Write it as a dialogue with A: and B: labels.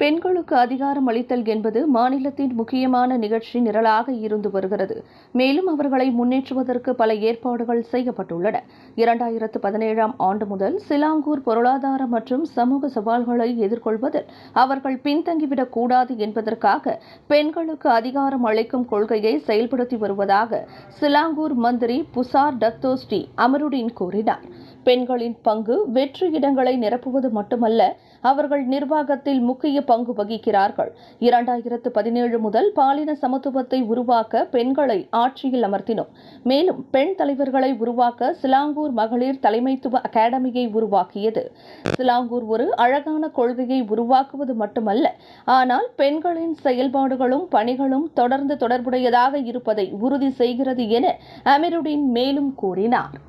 A: பெண்களுக்கு அதிகாரம் அளித்தல் என்பது மாநிலத்தின் முக்கியமான நிகழ்ச்சி நிரலாக இருந்து வருகிறது. மேலும் அவர்களை முன்னேற்றுவதற்கு பல ஏற்பாடுகள் செய்யப்பட்டுள்ளன. இரண்டாயிரத்து பதினேழாம் ஆண்டு முதல் சிலாங்கூர் பொருளாதார மற்றும் சமூக சவால்களை எதிர்கொள்வதில் அவர்கள் பின்தங்கிவிடக் கூடாது என்பதற்காக பெண்களுக்கு அதிகாரம் அளிக்கும் கொள்கையை செயல்படுத்தி வருவதாக சிலாங்கூர் மந்திரி புசார் டத்தோஸ்டி அமருடீன் கூறினார். பெண்களின் பங்கு வெற்று இடங்களை நிரப்புவது மட்டுமல்ல அவர்கள் நிர்வாகத்தில் முக்கிய பங்கு வகிக்கிறார்கள். இரண்டாயிரத்து பதினேழு முதல் பாலின சமத்துவத்தை உருவாக்க பெண்களை ஆட்சியில் அமர்த்தினோம். மேலும் பெண் தலைவர்களை உருவாக்க சிலாங்கூர் மகளிர் தலைமைத்துவ அகாடமியை உருவாக்கியது. சிலாங்கூர் ஒரு அழகான கொள்கையை உருவாக்குவது மட்டுமல்ல ஆனால் பெண்களின் செயல்பாடுகளும் பணிகளும் தொடர்ந்து தொடர்புடையதாக இருப்பதை உறுதி செய்கிறது என அமிருடீன் மேலும் கூறினார்.